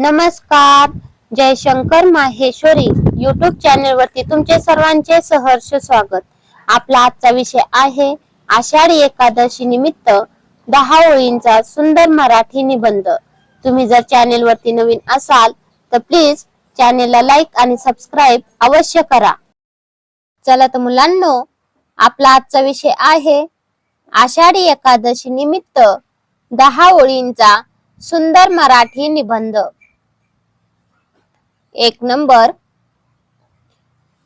नमस्कार. Jaishankar Maheshwari YouTube channel वरती तुमचे सर्वांचे सहर्ष स्वागत. आपला आजचा विषय आहे आषाढी एकादशी निमित्त दहा ओळींचा सुंदर मराठी निबंध. तुम्ही जर चॅनेल वरती नवीन असाल तर प्लीज चॅनेलला लाईक आणि सबस्क्राईब अवश्य करा. चला तर मुलांनो आपला आजचा विषय आहे आषाढी एकादशी निमित्त दहा ओळींचा सुंदर मराठी निबंध. एक नंबर.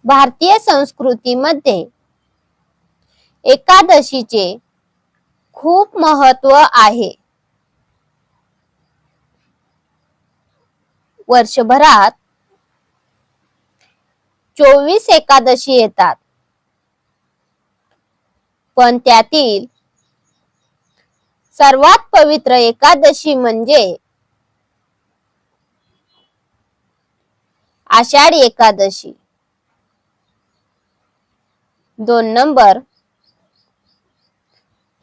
भारतीय संस्कृतीमध्ये एकादशीचे खूप महत्त्व आहे. वर्षभरात चोवीस एकादशी येतात. पण त्यातील सर्वात पवित्र एकादशी म्हणजे आषाढी एकादशी. दोन नंबर.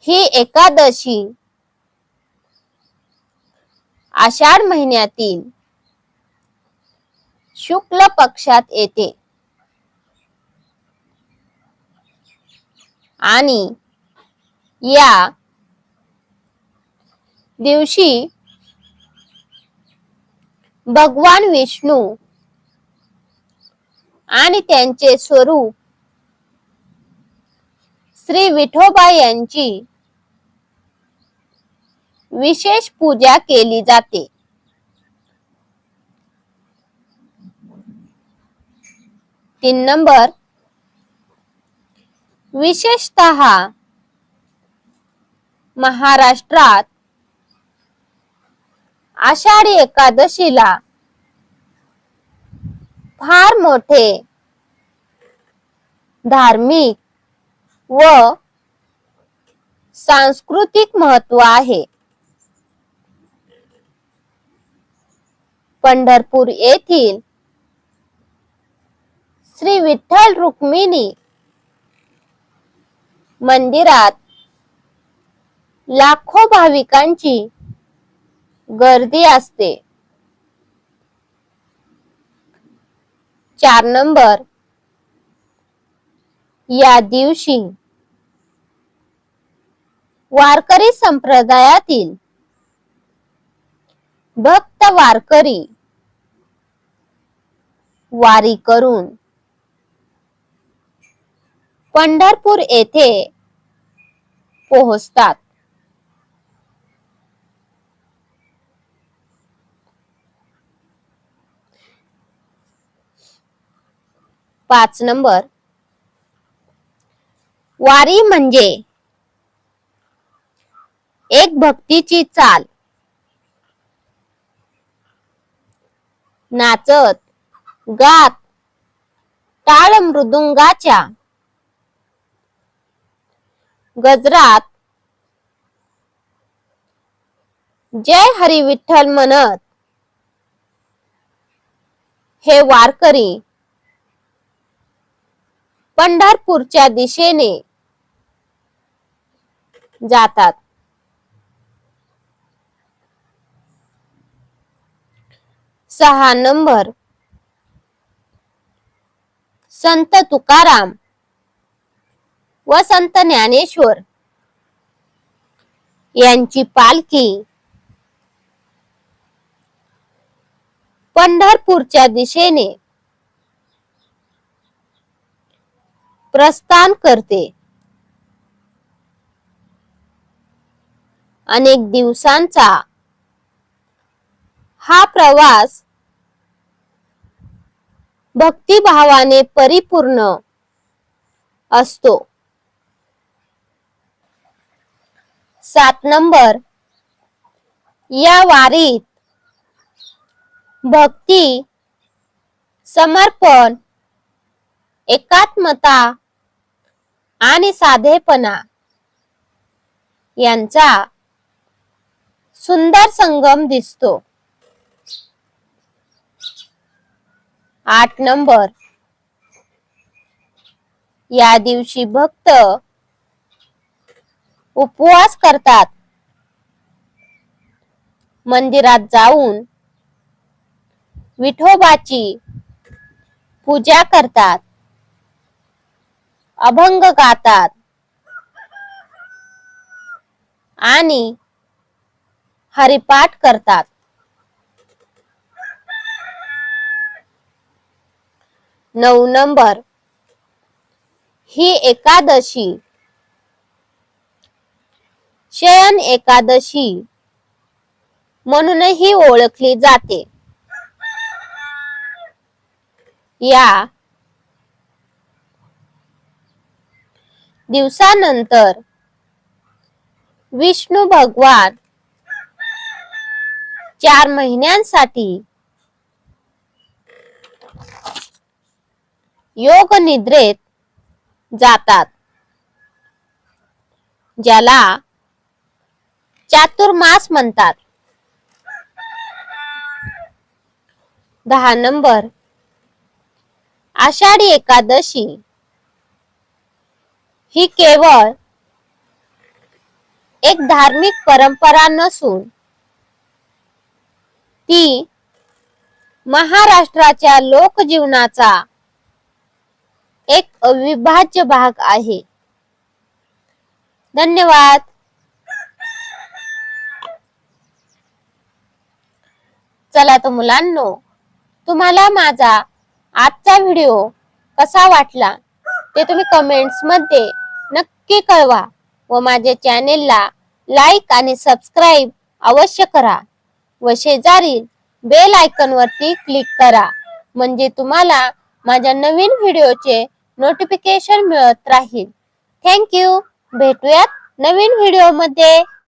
ही एकादशी आषाढ महिन्यातील शुक्ल पक्षात येते. आणि या दिवशी भगवान विष्णू आणि त्यांचे स्वरूप. श्री विठोबा यांची विशेष पूजा केली जाते. तीन नंबर. विशेषतः महाराष्ट्रात आषाढी एकादशीला फार मोठे धार्मिक व सांस्कृतिक महत्त्व आहे. पंढरपूर येथील श्री विठ्ठल रुक्मिणी मंदिरात लाखो भाविकांची गर्दी असते. चार नंबर. या दिवशी वारकरी संप्रदायातील भक्त वारकरी वारी करून पंढरपूर येथे पोहोचतात. पाच नंबर. वारी म्हणजे एक भक्तीची चाल. नाचत गात टाळ मृदुंगाच्या गजरात जय हरी विठ्ठल म्हणत हे वारकरी पंढरपूरच्या दिशेने जातात. सहा नंबर. संत तुकाराम व संत ज्ञानेश्वर यांची पालखी पंढरपूरच्या दिशेने प्रस्थान करते. अनेक दिवसांचा हा प्रवास भक्तिभावाने परिपूर्ण असतो. सात नंबर या वारीत भक्ती समर्पण एकात्मता आणि साधेपणा यांचा सुंदर संगम दिसतो. आठ नंबर. या दिवशी भक्त उपवास करतात. मंदिरात जाऊन विठोबाची पूजा करतात. अभंग गातात. आणि हरिपाठ करतात. नऊ नंबर. ही एकादशी. शयन एकादशी. म्हणूनही ओळखली जाते. या दिवसानंतर विष्णू भगवान चार महिन्यांसाठी योग निद्रेत जातात. ज्याला चातुर्मास म्हणतात. दहा नंबर. आषाढी एकादशी ही केवळ एक धार्मिक परंपरा नसून ती महाराष्ट्राच्या लोकजीवनाचा एक अविभाज्य भाग आहे. धन्यवाद. चला तर मुलांनो तुम्हाला माझा आजचा व्हिडिओ कसा वाटला ते तुम्ही कमेंट्समध्ये नक्की कळवा व माझ्या चॅनेलला लाईक आणि सबस्क्राईब अवश्य करा व शेजारी बेल आयकॉन वरती क्लिक करा म्हणजे तुम्हाला माझ्या नवीन व्हिडिओचे नोटिफिकेशन मिळत राहील. थँक्यू भेटूयात नवीन व्हिडिओमध्ये